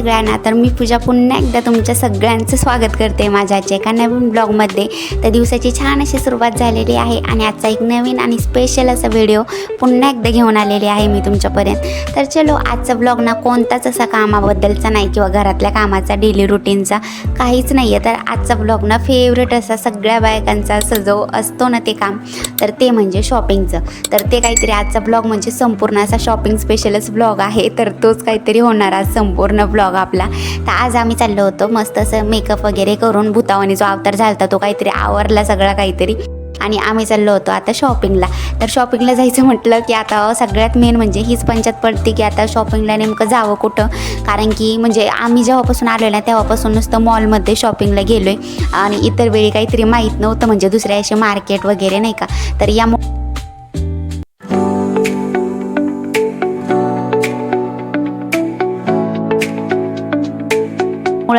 सगळ्यांना. तर मी पूजा पुन्हा एकदा तुमच्या सगळ्यांचं स्वागत करते माझ्या एका नवीन ब्लॉगमध्ये. तर दिवसाची छान अशी सुरुवात झालेली आहे आणि आजचा एक नवीन आणि स्पेशल असा व्हिडिओ पुन्हा एकदा घेऊन आलेली आहे मी तुमच्यापर्यंत. तर चलो आजचा ब्लॉग ना कोणताच असा कामाबद्दलचा नाही किंवा घरातल्या कामाचा डेली रुटीनचा काहीच नाही आहे तर आजचा ब्लॉग ना फेवरेट असा सगळ्या बायकांचा असं जो असतो ना ते काम तर ते म्हणजे शॉपिंगचं तर ते काहीतरी आजचा ब्लॉग म्हणजे संपूर्ण असा शॉपिंग स्पेशलच ब्लॉग आहे. तर तोच काहीतरी होणार आज संपूर्ण ब्लॉग आपला. तर आज आम्ही चाललो होतो मस्त असं मेकअप वगैरे करून भूतावानी जो अवतार होता तो काहीतरी आवरला सगळा काहीतरी. आणि आम्ही चाललो होतो आता शॉपिंगला तर शॉपिंगला जायचं म्हटलं की आता सगळ्यात मेन म्हणजे हीच पंचायत पडते की आता शॉपिंगला नेमकं जावं कुठं? कारण की म्हणजे आम्ही जेव्हापासून आलो ना तेव्हापासून नुसतं मॉलमध्ये शॉपिंगला गेलो आहे आणि इतर वेळी काहीतरी माहीत नव्हतं म्हणजे दुसऱ्या असे मार्केट वगैरे नाही का? तर या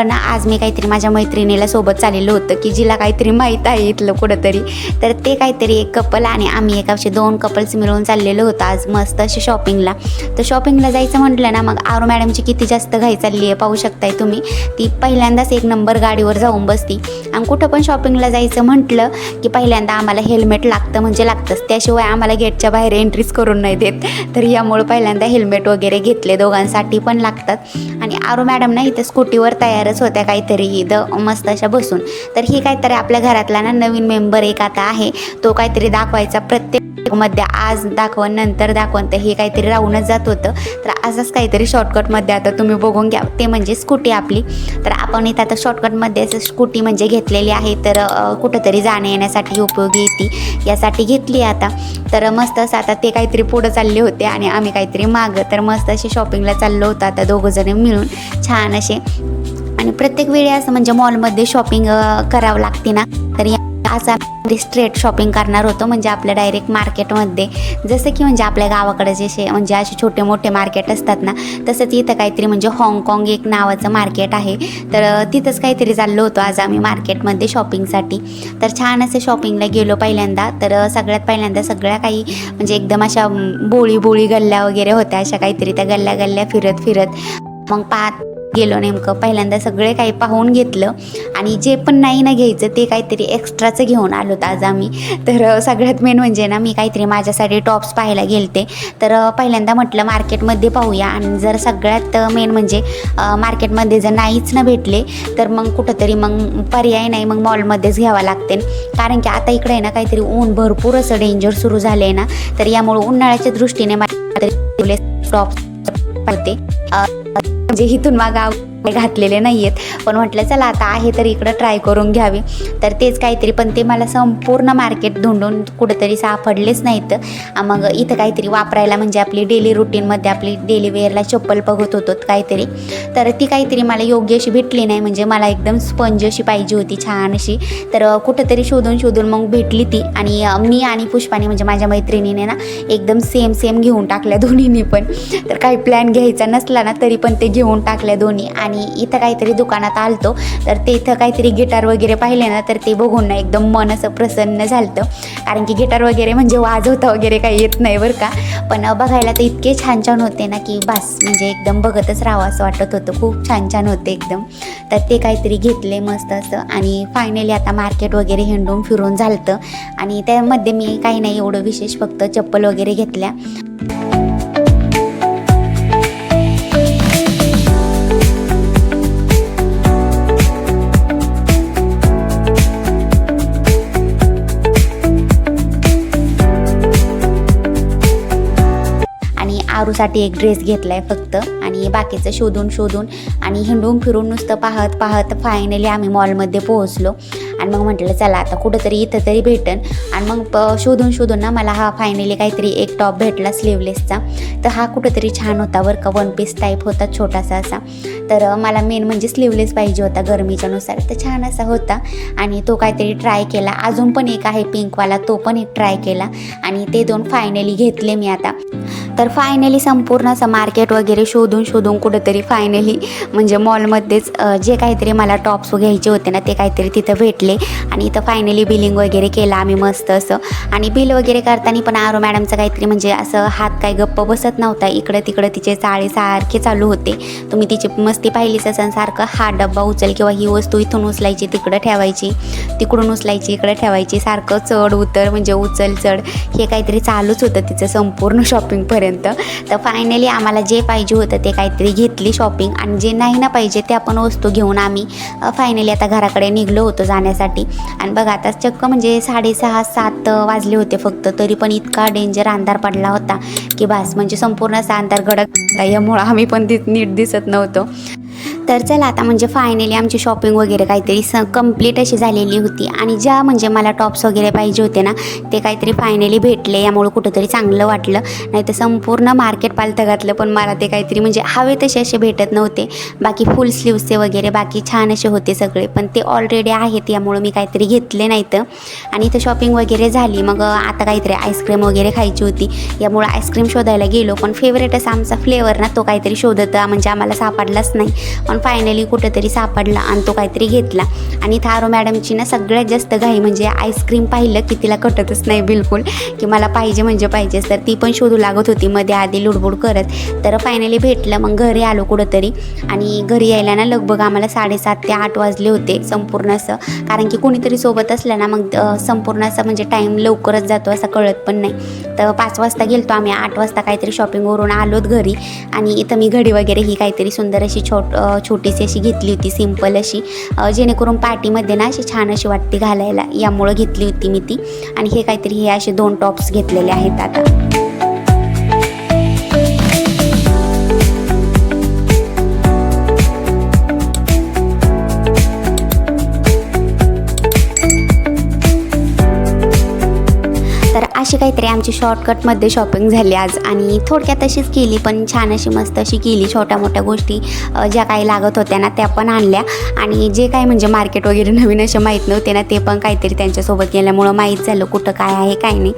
मुळे ना आज मी काहीतरी माझ्या मैत्रिणीला सोबत चाललेलं होतं की जिला काहीतरी माहीत आहे इथलं कुठंतरी. तर ते काहीतरी एक कपल आणि आम्ही एक असे दोन कपल्स मिळून चाललेलो होतो आज मस्त असे शॉपिंगला तर शॉपिंगला जायचं म्हटलं ना मग आरो मॅडमची किती जास्त घाई चालली आहे पाहू शकताय तुम्ही. ती पहिल्यांदाच एक नंबर गाडीवर जाऊन बसती. आणि कुठं पण शॉपिंगला जायचं म्हटलं की पहिल्यांदा आम्हाला हेल्मेट लागतं म्हणजे लागतंच. त्याशिवाय आम्हाला गेटच्या बाहेर एंट्रीच करून नाही देत. तर यामुळे पहिल्यांदा हेल्मेट वगैरे घेतले दोघांसाठी पण लागतात. आणि आरो मॅडम ना इथं स्कूटीवर तयार करत होत्या काहीतरी द मस्त अशा बसून. तर ही काहीतरी आपल्या घरातला ना नवीन मेंबर एक आता आहे. तो काहीतरी दाखवायचा प्रत्येकमध्ये. आज दाखवून नंतर दाखवून. तर हे काहीतरी राहूनच जात होतं. तर असंच काहीतरी शॉर्टकटमध्ये आता तुम्ही बघून घ्या. ते म्हणजे स्कूटी आपली. तर आपण इथं आता शॉर्टकटमध्ये स्कूटी म्हणजे घेतलेली आहे. तर कुठंतरी जाण्या येण्यासाठी उपयोगी येते यासाठी घेतली आता. तर मस्त असं आता ते काहीतरी पुढं चालले होते आणि आम्ही काहीतरी मागं. तर मस्त असे शॉपिंगला चाललो होतो आता दोघंजण मिळून. छान असे आणि प्रत्येक वेळी असं म्हणजे मॉलमध्ये शॉपिंग करावं लागते ना. तर आज आम्ही स्ट्रेट शॉपिंग करणार होतो म्हणजे आपल्या डायरेक्ट मार्केटमध्ये जसं की म्हणजे आपल्या गावाकडे जसे म्हणजे असे छोटे मोठे मार्केट असतात ना तसंच इथं काहीतरी म्हणजे हाँगकाँग एक नावाचं मार्केट आहे. तर तिथंच काहीतरी चाललो होतो आज आम्ही मार्केटमध्ये शॉपिंगसाठी तर छान असं शॉपिंगला गेलो पहिल्यांदा. तर सगळ्यात पहिल्यांदा सगळ्या काही म्हणजे एकदम अशा बोळी बोळी गल्ल्या वगैरे होत्या. अशा काहीतरी त्या गल्ल्या गल्ल्या फिरत फिरत मग पाहत गेलो नेमकं पहिल्यांदा सगळे काही पाहून घेतलं. आणि जे पण नाही ना घ्यायचं ते काहीतरी एक्स्ट्राचं घेऊन आलो आज आम्ही. तर सगळ्यात मेन म्हणजे ना मी काहीतरी माझ्यासाठी टॉप्स पाहायला गेलते. तर पहिल्यांदा म्हटलं मार्केटमध्ये पाहूया. आणि जर सगळ्यात मेन म्हणजे मार्केटमध्ये जर नाहीच ना भेटले तर मग कुठंतरी मग पर्याय नाही मग मॉलमध्येच घ्यावा लागते. कारण की आता इकडे ना काहीतरी ऊन भरपूर असं डेंजर सुरू झालं आहे ना. तर यामुळे उन्हाळ्याच्या दृष्टीने टॉप्स होते अ, म्हणजे इथून मागं घातलेले नाही आहेत पण म्हटलं चला आता आहे तर इकडं ट्राय करून घ्यावी. तर तेच काहीतरी पण ते मला संपूर्ण मार्केट धुंडून कुठंतरी सापडलेच नाहीत. मग इथं काहीतरी वापरायला म्हणजे आपली डेली रुटीनमध्ये आपली डेली वेअरला चप्पल बघत होतो काहीतरी. तर ती काहीतरी मला योग्य अशी भेटली नाही म्हणजे मला एकदम स्पंज अशी पाहिजे होती छान अशी. तर कुठंतरी शोधून शोधून मग भेटली ती. आणि मी आणि पुष्पाने म्हणजे माझ्या मैत्रिणीने ना एकदम सेम सेम घेऊन टाकल्या दोन्हीने पण. तर काही प्लॅन घ्यायचा नसला ना तरी पण ते घेऊन टाकल्या दोन्ही. आणि आणि इथं काहीतरी दुकानात आलतो तर ते इथं काहीतरी गिटार वगैरे पाहिले ना तर ते बघून ना एकदम मन असं प्रसन्न झालं कारण की गिटार वगैरे म्हणजे वाजवता वगैरे काही येत नाही बरं का. पण बघायला तर इतके छान छान होते ना की बास म्हणजे एकदम बघतच राहावं असं वाटत होतं. खूप छान छान होते एकदम. तर ते काहीतरी घेतले मस्त असं. आणि फायनली आता मार्केट वगैरे हिंडून फिरून झालतं. आणि त्यामध्ये मी काही नाही एवढं विशेष फक्त चप्पल वगैरे घेतल्या. आरूसाठी एक ड्रेस घेतला आहे फक्त. आणि बाकीचं शोधून शोधून आणि हिंडून फिरून नुसतं पाहत पाहत फायनली आम्ही मॉलमध्ये पोहोचलो. आणि मग म्हटलं चला आता कुठंतरी इथं तरी भेटन. आणि मग प- शोधून शोधून ना मला हा फायनली काहीतरी एक टॉप भेटला स्लीवलेसचा तर हा कुठंतरी छान होता बरं का वन पीस टाईप होता छोटासा असा. तर मला मेन म्हणजे स्लीवलेस पाहिजे होता गरमीच्यानुसार तर छान असा होता. आणि तो काहीतरी ट्राय केला. अजून पण एक आहे पिंकवाला तो पण एक ट्राय केला. आणि ते दोन फायनली घेतले मी आता. तर फायनली संपूर्ण असं मार्केट वगैरे शोधून शोधून कुठंतरी फायनली म्हणजे मॉलमध्येच जे काहीतरी मला टॉप्स घ्यायचे होते ना ते काहीतरी तिथं भेटले. आणि इथं फायनली बिलिंग वगैरे केलं आम्ही मस्त असं. आणि बिल वगैरे करताना पण आरो मॅडमचं काहीतरी म्हणजे असं हात काय गप्प बसत नव्हता. इकडं तिकडं तिचे चाळे सारखे चालू होते. तुम्ही तिची मस्ती पाहिलीच असं सारखं हा डब्बा उचल किंवा ही वस्तू इथून उचलायची तिकडं ठेवायची तिकडून उचलायची इकडं ठेवायची सारखं चढ उतर म्हणजे उचल चढ हे काहीतरी चालूच होतं तिचं संपूर्ण शॉपिंग शॉपिंगपर्यंत तर फायनली आम्हाला जे पाहिजे होतं ते काहीतरी घेतली शॉपिंग आणि जे नाही ना पाहिजे ते आपण वस्तू घेऊन आम्ही फायनली आता घराकडे निघलो होतो जाण्यासाठी. आणि बघा आता चक्क म्हणजे साडेसहा सात वाजले होते फक्त तरी पण इतका डेंजर अंधार पडला होता. की बास म्हणजे संपूर्ण असा अंधार गडक यामुळं आम्ही पण तिथ नीट दिसत नव्हतो. तर चला आता म्हणजे फायनली आमची शॉपिंग वगैरे काहीतरी स कंप्लीट अशी झालेली होती. आणि ज्या म्हणजे मला टॉप्स वगैरे पाहिजे होते ना ते काहीतरी फायनली भेटले. यामुळे कुठंतरी चांगलं वाटलं. नाही तर संपूर्ण मार्केट पालथं घातलं पण मला ते काहीतरी म्हणजे हवे तसे असे भेटत नव्हते. बाकी फुल स्लीव्सचे वगैरे बाकी छान असे होते सगळे. पण ते ऑलरेडी आहेत यामुळं मी काहीतरी घेतले नाहीत. आणि इथं शॉपिंग वगैरे झाली. मग आता काहीतरी आईस्क्रीम वगैरे खायची होती. यामुळं आईस्क्रीम शोधायला गेलो पण फेवरेट असा आमचा फ्लेवर ना तो काहीतरी शोधत म्हणजे आम्हाला सापडलाच नाही. पण फायनली कुठंतरी सापडला आणि तो काहीतरी घेतला. आणि थारो मॅडमची ना सगळ्यात जास्त घाई म्हणजे आईस्क्रीम पाहिलं की तिला कटतच नाही बिलकुल की मला पाहिजे म्हणजे पाहिजेच. तर ती पण शोधू लागत होती. मध्ये आधी लुडबुड करत. तर फायनली भेटलं. मग घरी आलो कुठंतरी. आणि घरी यायला ना लगभग आम्हाला साडेसात ते आठ वाजले होते संपूर्ण असं. कारण की कोणीतरी सोबत असलं ना मग संपूर्ण असं म्हणजे टाईम लवकरच जातो असं कळत पण नाही. तर पाच वाजता गेलतो आम्ही. आठ वाजता काहीतरी शॉपिंगवरून आलोत घरी. आणि इथं मी घडी वगैरे ही काहीतरी सुंदर अशी छोट छोटीशी अशी घेतली होती सिंपल अशी. जेणेकरून पार्टीमध्ये ना अशी छान अशी वाटते घालायला. यामुळं घेतली होती मी ती. आणि हे काहीतरी हे असे दोन टॉप्स घेतलेले आहेत आता. अशी काहीतरी आमची शॉर्टकटमध्ये शॉपिंग झाली आज. आणि थोडक्यात अशीच केली पण छान अशी मस्त अशी केली छोट्या मोठ्या गोष्टी ज्या काही लागत होत्या ना त्या पण आणल्या. आणि जे काही म्हणजे मार्केट वगैरे नवीन असे माहीत नव्हते ना ते पण काहीतरी त्यांच्यासोबत गेल्यामुळं माहीत झालं कुठं काय आहे काय नाही.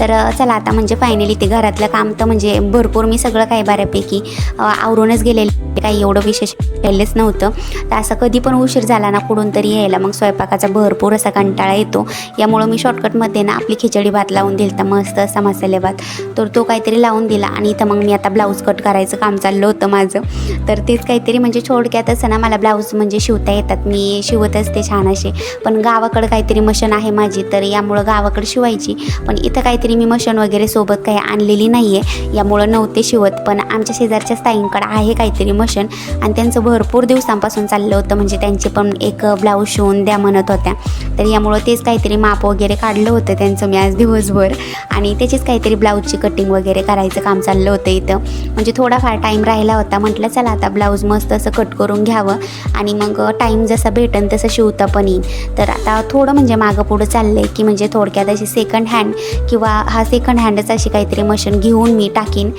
तर चला आता म्हणजे फायनली ते घरातलं काम तर म्हणजे भरपूर मी सगळं काही बऱ्यापैकी आवरूनच गेलेले. काही एवढं विशेष केलेच नव्हतं. तर असं कधी पण उशीर झाला ना कुठून तरी यायला. मग स्वयंपाकाचा भरपूर असा कंटाळा येतो. यामुळं मी शॉर्टकटमध्ये ना आपली खिचडी भात लावून दिली आता मस्त असा मसाले भात तर तो काहीतरी लावून दिला आणि इथं मग मी आता ब्लाऊज कट करायचं काम चाललं होतं माझं. तर तेच काहीतरी म्हणजे थोडक्यात असं ना मला ब्लाऊज म्हणजे शिवता येतात. मी शिवत असते छान असे. पण गावाकडं काहीतरी मशन आहे माझी तर यामुळं गावाकडं शिवायची. पण इथं काहीतरी मी मशीन वगैरे सोबत काही आणलेली नाही आहे यामुळं नव्हते शिवत पण आमच्या शेजारच्या ताईंकडं आहे काहीतरी मशन आणि त्यांचं भरपूर दिवसांपासून चाललं होतं म्हणजे त्यांचे पण एक ब्लाऊज शिवून द्या म्हणत होत्या. तर यामुळं तेच काहीतरी माप वगैरे काढलं होतं त्यांचं मी आज दिवसभर. आणि त्याचीच काहीतरी ब्लाऊजची कटिंग वगैरे करायचं काम चाललं होतं इथं. म्हणजे थोडाफार टाईम राहिला होता. म्हटलं चला आता ब्लाऊज मस्त असं कट करून घ्यावं. आणि मग टाईम जसा भेटन तसं शिवता पण येईल. तर आता थोडं म्हणजे मागं पुढं चाललं आहे की म्हणजे थोडक्यात अशी सेकंड हँड किंवा हा सेकंड हँडच अशी काहीतरी मशीन घेऊन मी टाकीन.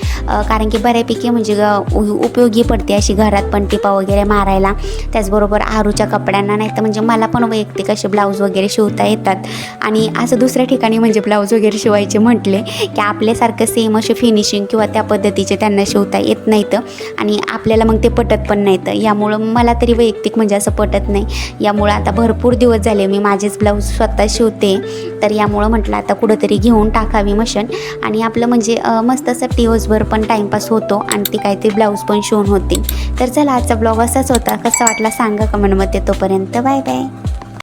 कारण की बऱ्यापैकी म्हणजे उ- उपयोगी पडते अशी घरात पण टिपा वगैरे मारायला. त्याचबरोबर आरूच्या कपड्यांना नाही तर म्हणजे मला पण वैयक्तिक असे ब्लाऊज वगैरे शिवता येतात. आणि असं दुसऱ्या ठिकाणी म्हणजे ब्लाऊज वगैरे शिवायचे म्हटले की आपल्यासारखं सेम असे फिनिशिंग किंवा त्या पद्धतीचे त्यांना शिवता येत नाहीत. आणि आपल्याला मग ते पटत पण नाहीत. यामुळं मला तरी वैयक्तिक म्हणजे असं पटत नाही. यामुळं आता भरपूर दिवस झाले मी माझेच ब्लाऊज स्वतः शिवते. तर यामुळं म्हटलं आता कुठंतरी घेऊन टाकावी मशीन. आणि आपलं म्हणजे मस्त असं दिवसभर पण टाईमपास होतो आणि ती काहीतरी ब्लाऊज पण शिवून होते. तर चला आजचा ब्लॉग असाच होता. कसा वाटला सांगा कमेंटमध्ये तोपर्यंत बाय बाय.